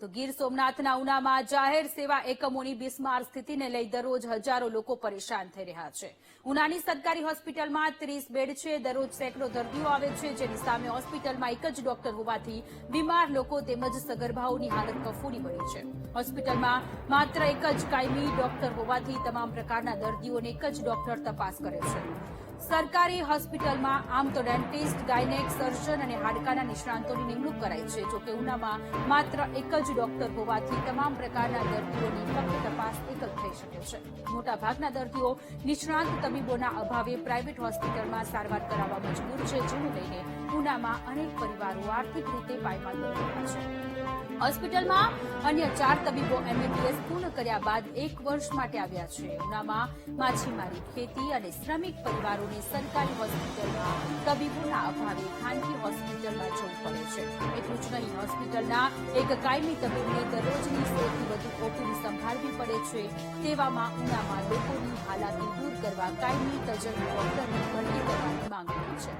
તો ગીર સોમનાથના ઉનામાં જાહેર સેવા એકમોની બિસ્માર સ્થિતિને લઈ દરરોજ હજારો લોકો પરેશાન થઈ રહ્યા છે. ઉનાની સરકારી હોસ્પિટલમાં ત્રીસ બેડ છે. દરરોજ સેંકડો દર્દીઓ આવે છે. જેની સામે હોસ્પિટલમાં એક જ ડોક્ટર હોવાથી બીમાર લોકો તેમજ સગર્ભાઓની હાલત કફોડી બની છે. હોસ્પિટલમાં માત્ર એક જ કાયમી ડોક્ટર હોવાથી તમામ પ્રકારના દર્દીઓને એક જ ડોક્ટર તપાસ કરે છે. સરકારી હોસ્પિટલમાં આમ તો ડેન્ટિસ્ટ, ગાયનેક, સર્જન અને હાડકાના નિષ્ણાંતોની નિમણૂક કરાઈ છે. જોકે ઉનામાં માત્ર એક જ ડોક્ટર હોવાથી તમામ પ્રકારના દર્દીઓની ફક્ત તપાસ એક જ થઈ શકે છે. મોટાભાગના દર્દીઓ નિષ્ણાંત તબીબોના અભાવે પ્રાઇવેટ હોસ્પિટલમાં સારવાર કરાવવા મજબૂર છે, જેને લઈને ઉનામાં અનેક પરિવારો આર્થિક રીતે પાયમાલ રહ્યા છે. હોસ્પિટલમાં અન્ય ચાર તબીબો એમબીબીએસ પૂર્ણ કર્યા બાદ એક વર્ષ માટે આવ્યા છે. ઉનામાં માછીમારી, ખેતી અને શ્રમિક પરિવારોને સરકારી હોસ્પિટલમાં તબીબોના અભાવે ખાનગી છે એટલું હોસ્પિટલના એક કાયમી તબીબને દરરોજની સૌથી વધુ ઓપીડી સંભાળવી પડે છે. તેવામાં ઉનામાં લોકોની હાલાકી દૂર કરવા કાયમી તજજ્ઞ ડોક્ટરની ભરતી કરવાની માંગ કરી છે.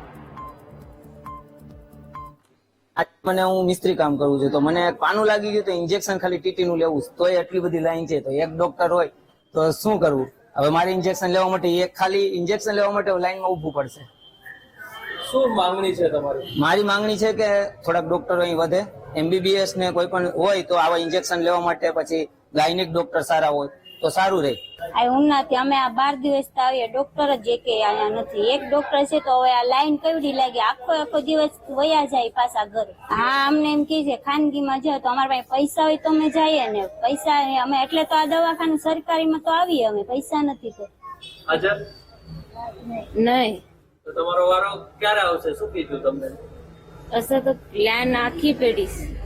મને હું મિસ્ત્રી કામ કરું છું, તો મને પાનું લાગી ગયું તો ઇન્જેક્શન ખાલી ટીટી નું લેવું તો એટલી બધી લાઈન છે, તો એક ડોક્ટર હોય તો શું કરવું? હવે મારે ઇન્જેક્શન લેવા માટે એક ખાલી ઇન્જેક્શન લેવા માટે લાઈનમાં ઊભું પડશે. શું માંગણી છે તમારી? મારી માંગણી છે કે થોડાક ડોક્ટરો અહીં વધે. એમબીબીએસ ને કોઈ પણ હોય તો આવા ઇન્જેક્શન લેવા માટે પછી ગાયનિક ડોક્ટર સારા હોય તો સારું રહે. આ ઉનાથી અમે આ બાર દિવસ આવીએ ડોક્ટર જ કે અહીંયા નથી. એક ડોક્ટર છે તો હવે આ લાઈન કેવડી લાગે? આખો આખો દિવસ વયા જાય પાછા ઘરે. હા અમને એમ કે છે ખાનગીમાં જાઓ તો અમારા પાસે પૈસા હોય તો અમે જઈએ ને. પૈસા અમે એટલે તો આ દવાખાનું સરકારીમાં તો આવીએ અમે પૈસા નથી તો. નહીં. તમારો વારો ક્યારે આવશે? શું કીધું તમને? અસર તો પ્લાન આખી પેઢી